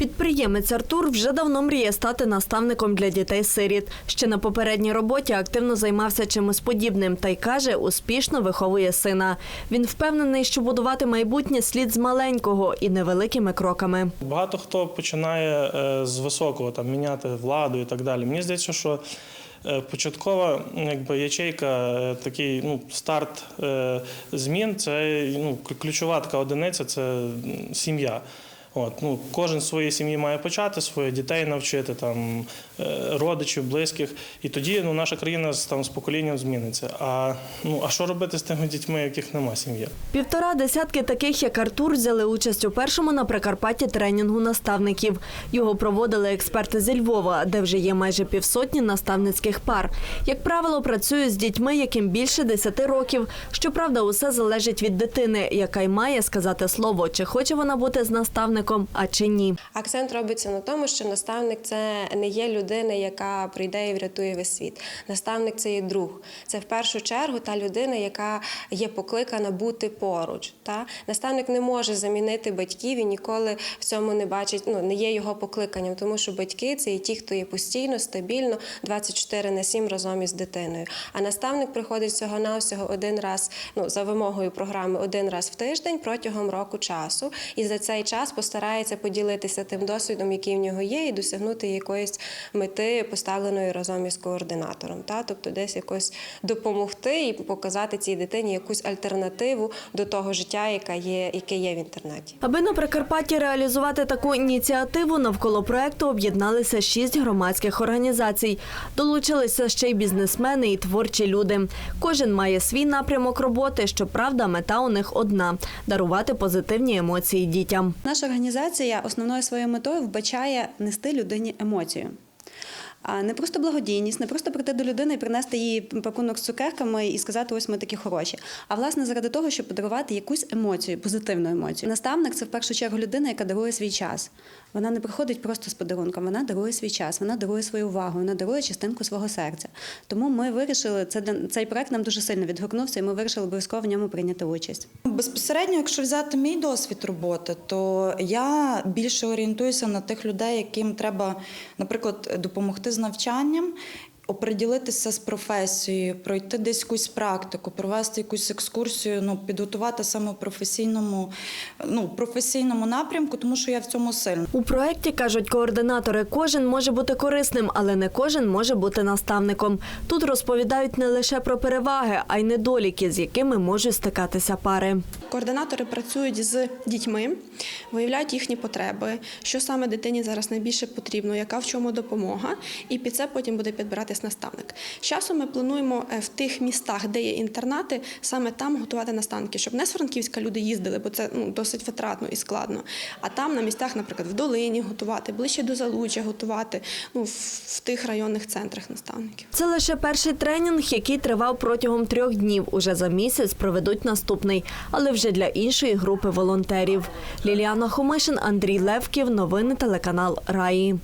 Підприємець Артур вже давно мріє стати наставником для дітей-сиріт. Ще на попередній роботі активно займався чимось подібним та й каже, успішно виховує сина. Він впевнений, що будувати майбутнє слід з маленького і невеликими кроками. Багато хто починає е, з високого там міняти владу і так далі. Мені здається, що е, початкова якби ячейка, е, такий ну старт змін це ну ключова така одиниця це сім'я. От, ну, кожен з своєї сім'ї має почати, своїх дітей навчити, там, е, родичів, близьких. І тоді ну, наша країна там, з поколінням зміниться. А, ну, а що робити з тими дітьми, яких нема сім'ї? Півтора десятки таких, як Артур, взяли участь у першому на Прикарпатті тренінгу наставників. Його проводили експерти зі Львова, де вже є майже півсотні наставницьких пар. Як правило, працюють з дітьми, яким більше 10 років. Щоправда, усе залежить від дитини, яка й має сказати слово, чи хоче вона бути з наставником, а чи ні. Акцент робиться на тому, що наставник це не є людина, яка прийде і врятує весь світ. Наставник це є друг. Це в першу чергу та людина, яка є покликана бути поруч. Та наставник не може замінити батьків і ніколи в цьому не бачить, ну не є його покликанням, тому що батьки це є ті, хто є постійно, стабільно 24 на 7 разом із дитиною. А наставник приходить всього навсього один раз, ну за вимогою програми, один раз в тиждень протягом року часу. І за цей час постарається поділитися тим досвідом, який в нього є, і досягнути якоїсь мети, поставленої разом із координатором. Та тобто, десь якось допомогти і показати цій дитині якусь альтернативу до того життя, яке є, яке є в інтернеті. Аби на Прикарпатті реалізувати таку ініціативу, навколо проекту об'єдналися шість громадських організацій. Долучилися ще й бізнесмени і творчі люди. Кожен має свій напрямок роботи. Щоправда, мета у них одна дарувати позитивні емоції дітям. Наша організація основною своєю метою вбачає нести людині емоцію. А не просто благодійність, не просто прийти до людини і принести їй пакунок з цукерками і сказати, ось ми такі хороші. А власне заради того, щоб подарувати якусь емоцію, позитивну емоцію. Наставник це в першу чергу людина, яка дарує свій час. Вона не приходить просто з подарунком, вона дарує свій час, вона дарує свою увагу, вона дарує частинку свого серця. Тому ми вирішили це цей проект нам дуже сильно відгукнувся, і ми вирішили обов'язково в ньому прийняти участь. Безпосередньо, якщо взяти мій досвід роботи, то я більше орієнтуюся на тих людей, яким треба, наприклад, допомогти з навчанням. Оприділитися з професією, пройти десь якусь практику, провести якусь екскурсію, ну підготувати саме професійному, ну професійному напрямку, тому що я в цьому сильна. У проєкті кажуть координатори, кожен може бути корисним, але не кожен може бути наставником. Тут розповідають не лише про переваги, а й недоліки, з якими можуть стикатися пари. Координатори працюють з дітьми, виявляють їхні потреби, що саме дитині зараз найбільше потрібно, яка в чому допомога, і під це потім буде підбиратись наставник. З часом ми плануємо е, в тих містах, де є інтернати, саме там готувати наставники, щоб не з Франківська люди їздили, бо це ну, досить витратно і складно. А там на місцях, наприклад, в долині готувати, ближче до залуччя готувати, ну в тих районних центрах наставників. Це лише перший тренінг, який тривав протягом трьох днів. Уже за місяць проведуть наступний, але вже для іншої групи волонтерів. Ліліана Хомишин, Андрій Левків. Новини телеканал Раї.